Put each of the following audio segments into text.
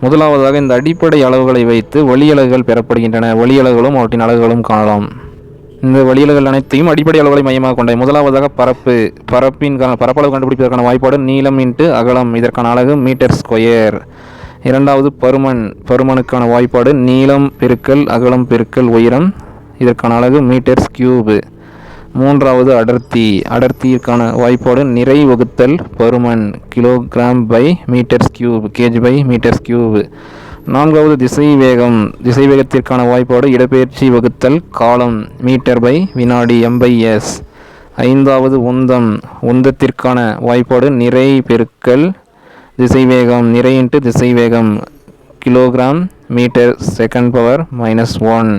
முதலாவதாக இந்த அடிப்படை அளவுகளை வைத்து வழியலகுகள் பெறப்படுகின்றன. ஒளியலகுகளும் அவற்றின் அலகுகளும் காணலாம். இந்த வழியல்கள் அனைத்தையும் அடிப்படை அளவுகளை மையமாக கொண்ட முதலாவதாக பரப்பு பரப்பின் க- பரப்பளவு கண்டுபிடிப்பதற்கான வாய்ப்பாடு நீளம் இன்ட்டு அகலம். இதற்கான அலகு மீட்டர் ஸ்கொயர். இரண்டாவது பருமன் பருமனுக்கான வாய்ப்பாடு நீளம் பெருக்கல் அகலம் பெருக்கல் உயரம். இதற்கான அலகு மீட்டர்ஸ் கியூபு. மூன்றாவது அடர்த்தி அடர்த்தியிற்கான வாய்ப்பாடு நிறை வகுத்தல் பருமன் kilogram by metres cube KG by metres cube நான்காவது திசை வேகம் திசை வேகத்திற்கான வாய்ப்பாடு இடப்பெயர்ச்சி வகுத்தல் காலம் மீட்டர் பை வினாடி எம்பை எஸ் ஐந்தாவது உந்தம் உந்தத்திற்கான வாய்ப்பாடு நிறை பெருக்கல் திசைவேகம் நிறை இன்ட்டு திசைவேகம் kilogram metre second power minus one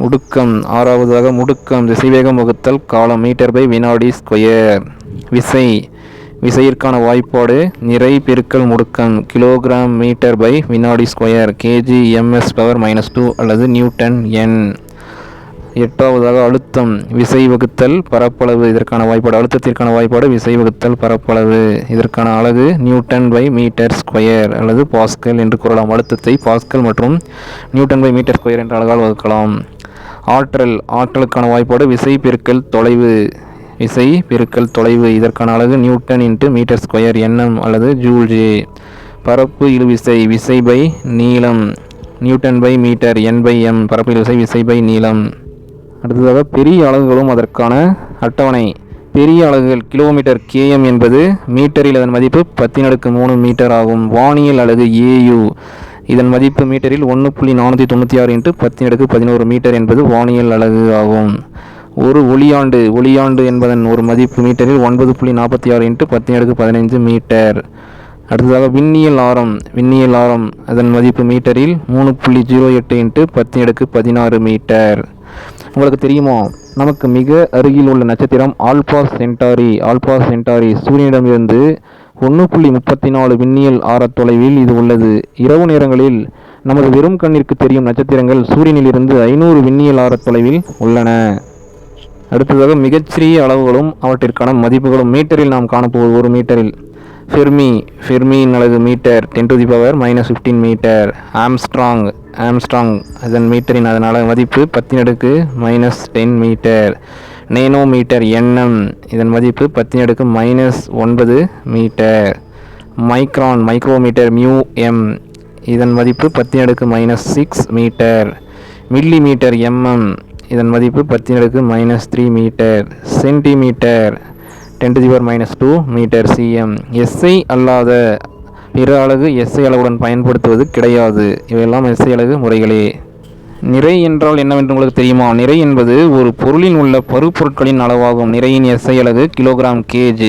முடுக்கம். ஆறாவதாக முடுக்கம். திசைவேகம் வகுத்தல் காலம். மீட்டர் பை வினாடி ஸ்கொயர். விசை. விசையிற்கான வாய்ப்பாடு நிறை பெருக்கல் முடுக்கம். கிலோகிராம் மீட்டர் பை வினாடி square. KG MS power minus two அல்லது நியூட்டன் என். எட்டாவதாக அழுத்தம். விசை வகுத்தல் பரப்பளவு. இதற்கான வாய்ப்பாடு. அழுத்தத்திற்கான வாய்ப்பாடு. விசை வகுத்தல் பரப்பளவு. இதற்கான அலகு நியூட்டன் பை மீட்டர் ஸ்கொயர் அல்லது பாஸ்கல் என்று கூறலாம். அழுத்தத்தை பாஸ்கல் மற்றும் நியூட்டன் பை மீட்டர் ஸ்கொயர் என்ற அழகால் வகுக்கலாம். ஆற்றல் ஆற்றலுக்கான வாய்ப்பாடு விசை பெருக்கல் தொலைவு விசை பெருக்கல் தொலைவு. இதற்கான அலகு newton into metre square NM அல்லது ஜூல் ஜே. பரப்பு இழுவிசை விசை பை நீளம். Newton by metre N by M. பரப்பு இழுவிசை விசை பை நீளம். அடுத்ததாக பெரிய அலகுகளும் அதற்கான அட்டவணை. பெரிய அலகுகள் கிலோமீட்டர் கேஎம் என்பது மீட்டரில் அதன் மதிப்பு பத்தினடுக்கு மூணு மீட்டர் ஆகும். வானியல் அலகு ஏயு இதன் மதிப்பு மீட்டரில் ஒன்று புள்ளி நானூற்றி தொண்ணூற்றி ஆறு இன்ட்டு பத்தின் அடுக்கு பதினோரு மீட்டர் என்பது வானியல் அலகு ஆகும். ஒரு ஒளியாண்டு ஒளியாண்டு என்பதன் ஒரு மதிப்பு மீட்டரில் ஒன்பது புள்ளி நாற்பத்தி ஆறு இன்ட்டு பத்தின் அடுக்கு பதினைஞ்சு மீட்டர். அடுத்ததாக விண்ணியல் ஆரம் விண்ணியல் ஆரம் அதன் மதிப்பு மீட்டரில் மூணு புள்ளி ஜீரோ எட்டு இன்ட்டு பத்தின் அடுக்கு பதினாறு மீட்டர். உங்களுக்கு தெரியுமா? நமக்கு மிக அருகில் உள்ள நட்சத்திரம் ஆல்பா சென்டாரி. ஆல்பா சென்டாரி சூரியனிடமிருந்து ஒன்று புள்ளி முப்பத்தி நாலு விண்ணியல் ஆர தொலைவில் இது உள்ளது. இரவு நேரங்களில் நமது வெறும் கண்ணிற்கு தெரியும் நட்சத்திரங்கள் சூரியனிலிருந்து ஐநூறு விண்ணியல் ஆர தொலைவில் உள்ளன. அடுத்ததாக மிகச்சிறிய அளவுகளும் அவற்றிற்கான மதிப்புகளும் மீட்டரில் நாம் காணப்போவது ஒரு மீட்டரில். ஃபெர்மி ஃபெர்மியின் அளவு metre ten to the power minus fifteen metre. Angstrom angstrom அதன் மீட்டரின் அதனால் மதிப்பு பத்தின் அடுக்கு மைனஸ் டென் மீட்டர். நேனோமீட்டர் எண்ணம். இதன் மதிப்பு பத்தின் அடுக்கு மைனஸ் ஒன்பது metre. Micron micrometre mu M இதன் மதிப்பு பத்தின் அடுக்கு minus six metre. Millimetre MM இதன் மதிப்பு பத்தின் அடுக்கு minus three metre. Centimetre ten to the power minus two metre CM SI அல்லாத பிற அலகு எஸ்ஐ அளவுடன் பயன்படுத்துவது கிடையாது. இவையெல்லாம் எஸ்ஐ அலகு முறைகளே. நிறை என்றால் என்னவென்று உங்களுக்கு தெரியுமா? நிறை என்பது ஒரு பொருளின் உள்ள பருப்பொருட்களின் அளவாகும். நிறையின் எஸ்ஐ அலகு கிலோகிராம் கேஜி.